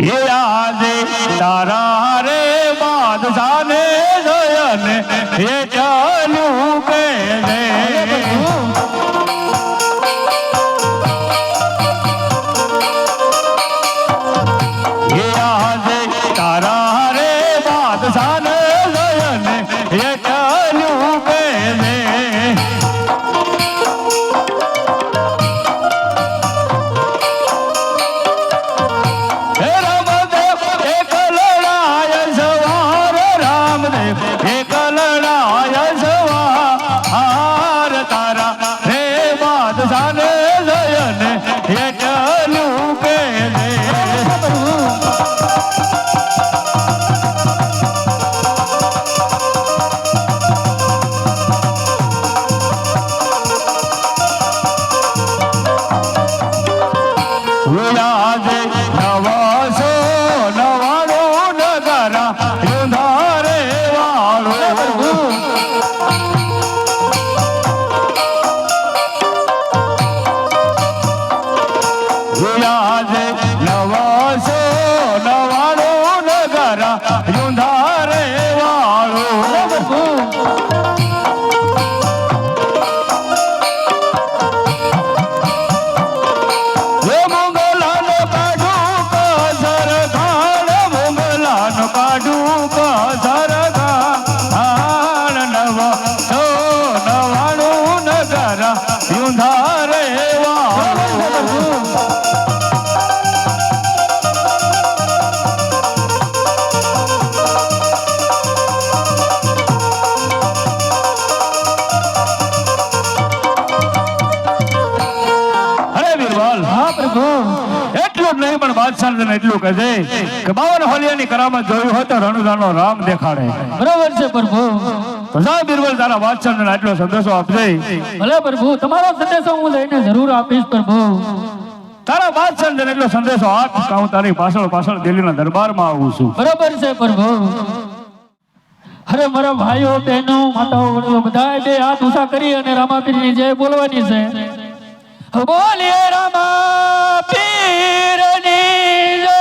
એ આજે તારા રે બાદશાને જોયને એ ચાલ્યું કે બાદશાહ એટલું કહે કે બાવન હોલિયાની કરામત જોયું હોય તો રણુદાનો રામ દેખાડે. બરાબર છે પ્રભુ. તો જા બિરબલ તારા બાદશાહ આટલો સંદેશો આપજે. ભલે પ્રભુ તમારો સંદેશો હું લઈને જરૂર આપીશ પ્રભુ. તારા બાદશાહ એટલો સંદેશો આપ હું તારી પાછળ પાછળ દિલ્હીના દરબારમાં આવું છું. બરાબર છે પ્રભુ. અરે મારા ભાઈઓ બહેનો માતાઓ બધા બે હાથ ઊંચા કરી અને રામાપીરની જય બોલવાની છે. બોલીએ રમા પીરની જય,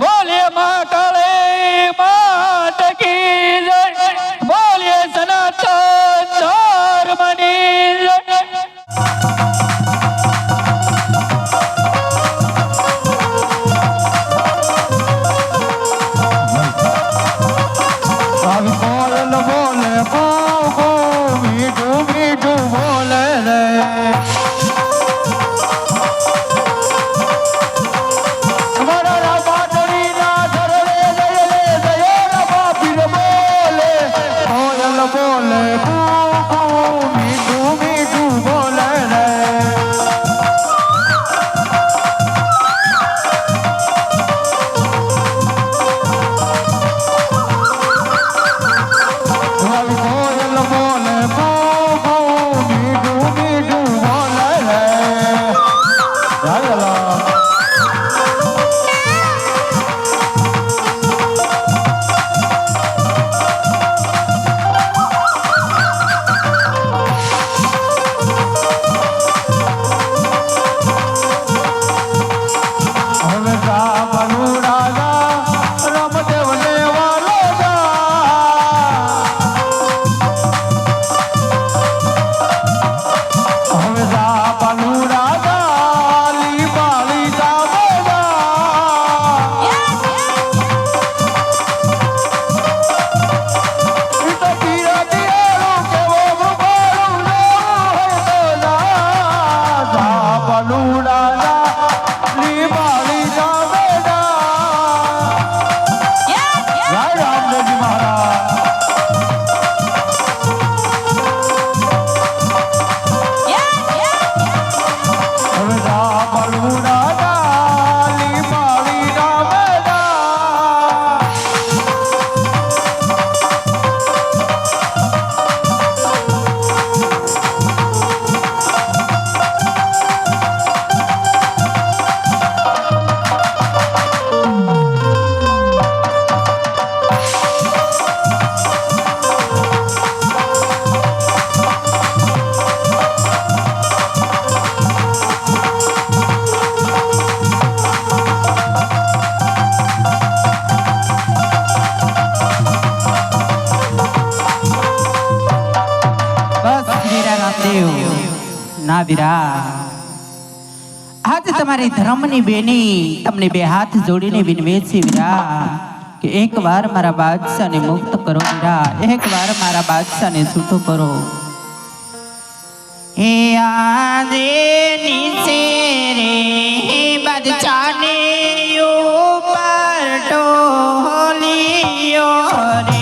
બોલીએ મા કાળે માત કી જય, બોલીએ સનાતન ધર્મની જય. કોયલ બોલે મીઠું મીઠું બોલે Oh ના વિરા આજ તમારી ધર્મની બેની તમને બે હાથ જોડીને વિનવે છે વિરા કે એકવાર મારા બાદશાહને મુક્ત કરો વીરા. એકવાર મારા બાદશાહને છૂટો કરો. હે આજે નીચે રે બાદશાહને ઉપર ટોલિયો રે.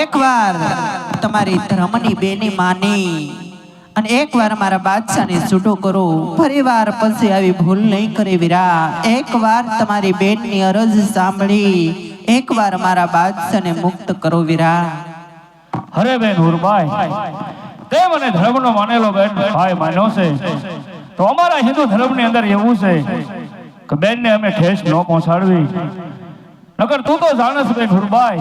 એકવાર તમારી ધર્મની બેની માની અને એકવાર મારા બાદશાહને છૂટો કરો. ફરીવાર પછી આવી ભૂલ નહીં કરે વીરા. એકવાર તમારી બેનની અરજ સાંભળી. એકવાર મારા બાદશાહને મુક્ત કરો વીરા. હરે બેન હુરભાઈ તે મને ધર્મનો માનેલો બેન ભાઈ માન્યો છે. તો અમારા હિન્દુ ધર્મની અંદર એવું છે કે બેનને અમે ઠેસ ન પહોંચાડવી. નકર તું તો જાણસ બેન હુરભાઈ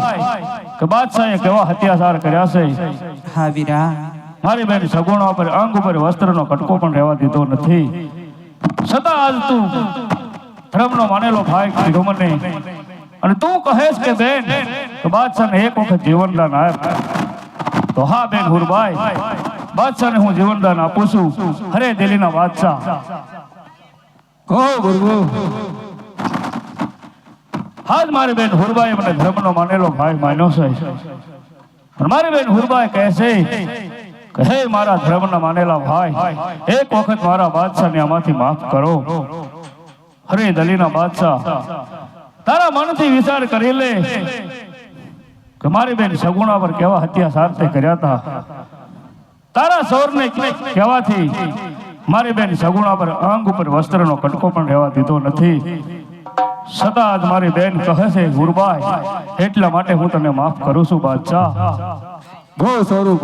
કે બાદશાહે કેવા અત્યાચાર કર્યા છે. હા વીરા. મારી બેન સગુણા પર અંગ ઉપર વસ્ત્રનો કટકો પણ રહેવા દીધો નથી. છતાં આજ તું ધર્મનો માનેલો ભાઈ કીધો મને અને તું કહેશ કે બેન કે બાદશાહને એક વખત જીવનદાન આપ. તો હા બેન હુરભાઈ બાદશાહને હું જીવનદાન આપું છું. હરે દિલ્હીના બાદશાહ. કહો ગુરુ હાજ મારી બેન હુરબાઈ મને ધર્મનો માનેલો ભાઈ માન્યો છે. મારી બેન હુરબાઈ કહે છે કે હે મારા ધર્મના માનેલા ભાઈ, એક વખત મારા બાદશાહને આમાંથી માફ કરો. અરે દલીના બાદશાહ, તારા મનથી વિચાર કરી લે કે મારી બેન સગુણા પર કેવા અત્યાચાર તે કર્યા હતા. તારા સૌરને કહેવાથી મારી બેન સગુણા પર અંગ ઉપર વસ્ત્રનો કટકો પણ રહેવા દીધો નથી. છતાં જ મારી બેન કહે છે ગુરબાઈ એટલા માટે હું તને માફ કરું છું બાદશાહ. બહુ સારું